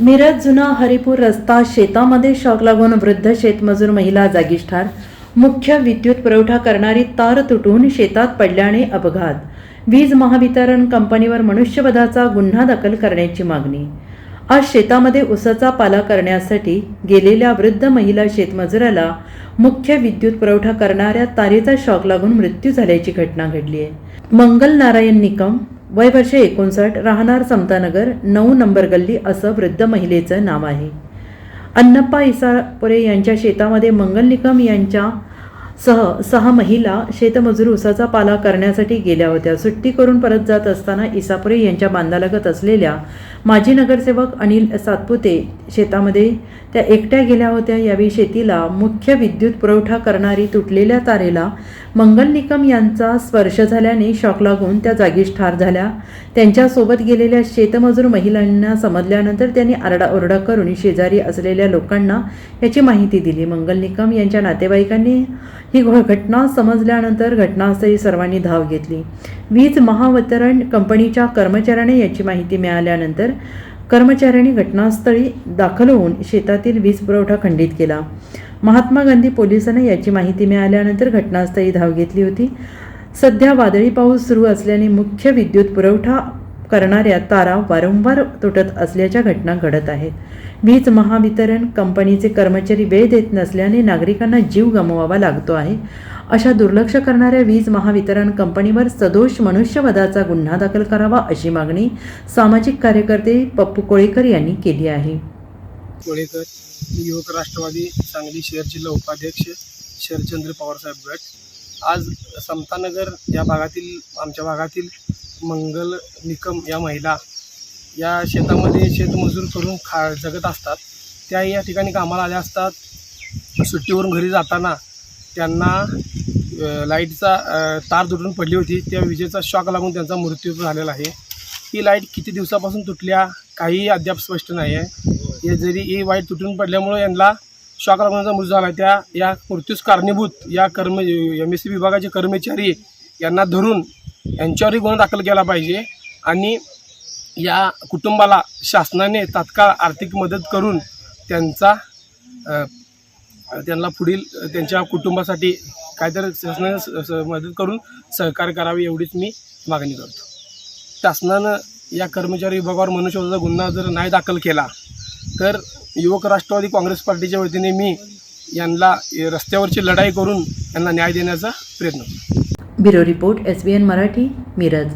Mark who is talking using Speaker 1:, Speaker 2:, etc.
Speaker 1: मिरज जुना हरिपूर रस्ता शेतामध्ये शॉक लागून वृद्ध शेतमजूर महिला जागीच ठार मुख्य विद्युत पुरवठा करणारी तार तुटून शेतात पडल्याने अपघात. वीज महावितरण कंपनीवर मनुष्यवधाचा गुन्हा दाखल करण्याची मागणी. आज शेतामध्ये ऊसाचा पाला करण्यासाठी गेलेल्या वृद्ध महिला शेतमजुराला मुख्य विद्युत पुरवठा करणाऱ्या तारेचा शॉक लागून मृत्यू झाल्याची घटना घडली आहे मंगल नारायण निकम वय वर्षे एकोणसाठ राहणार समतानगर नऊ नंबर गल्ली असं वृद्ध महिलेचं नाव आहे. अन्नप्पा इसापुरे यांच्या शेतामध्ये मंगल निकम यांच्या सह सहा महिला शेतमजूर उसाचा पाला करण्यासाठी गेल्या होत्या. सुट्टी करून परत जात असताना इसापुरे यांच्या बांधालगत असलेल्या माजी नगरसेवक अनिल सातपुते शेतामध्ये त्या एकट्या गेल्या होत्या. यावेळी शेतीला मुख्य विद्युत पुरवठा करणारी तुटलेल्या तारेला मंगल निकम यांचा स्पर्श झाल्याने शॉक लागून त्या जागीच ठार झाल्या. त्यांच्यासोबत गेलेल्या शेतमजूर महिलांना समजल्यानंतर त्यांनी आरडाओरडा करून शेजारी असलेल्या लोकांना याची माहिती दिली. मंगल निकम यांच्या नातेवाईकांनी ही घ- घटना समजल्यानंतर घटनास्थळी सर्वांनी धाव घेतली. वीज महावितरण कंपनीच्या कर्मचाऱ्याने याची माहिती मिळाल्यानंतर कर्मचाऱ्यांनी घटनास्थळी दाखल होऊन शेतातील वीज पुरवठा खंडित केला. महात्मा गांधी पोलिसांना याची माहिती मिळाल्यानंतर घटनास्थळी धाव घेतली होती. सध्या वादळी पाऊस सुरू असल्याने मुख्य विद्युत पुरवठा करणाऱ्या तारा वारंवार तुटत असल्याच्या घटना घडत आहेत. वीज महावितरण कंपनीचे कर्मचारी वेळ देत नसल्याने नागरिकांना जीव गमवावा लागतो आहे. अशा दुर्लक्ष करणाऱ्या वीज महावितरण कंपनीवर सदोष मनुष्यवधाचा गुन्हा दाखल करावा अशी मागणी सामाजिक कार्यकर्ते पप्पू कोळेकर यांनी केली आहे.
Speaker 2: कोळेकर युवक राष्ट्रवादी सांगली शहर जिल्हा उपाध्यक्ष शरचंद्र पवारसाहेब गट आज समतानगर या भागातील आमच्या भागातील मंगल निकम या महिला या शेतामध्ये शेतमजूर करून खा जगत असतात. त्या या ठिकाणी कामाला आल्या असतात. सुट्टीवरून घरी जाताना त्यांना लाईटचा तार तुटून पडली होती. त्या विजेचा शॉक लागून त्यांचा मृत्यू झालेला आहे. ही लाइट किती दिवसापासून तुटल्या काहीही अद्याप स्पष्ट नाही आहे हे जरी ही वाईट तुटून पडल्यामुळे यांना शॉक लागण्याचा मृत्यू झाला. त्या या मृत्यूस कारणीभूत या कर्म एम एस सी विभागाचे कर्मचारी यांना धरून यांच्यावरही गुन्हा दाखल केला पाहिजे आणि या कुटुंबाला शासनाने तात्काळ आर्थिक मदत करून त्यांचा त्यांना पुढील त्यांच्या कुटुंबासाठी काहीतरी शासनाने स- मदत करून सहकार्य करावे एवढीच मी मागणी करतो. शासनानं या कर्मचारी विभागावर मनुष्यवधाचा गुन्हा जर नाही दाखल केला तर युवक राष्ट्रवादी काँग्रेस पार्टीच्या वतीने मी यांना रस्त्यावरची लढाई करून यांना न्याय देण्याचा प्रयत्न
Speaker 1: bureau report S B N Marathi Miraj.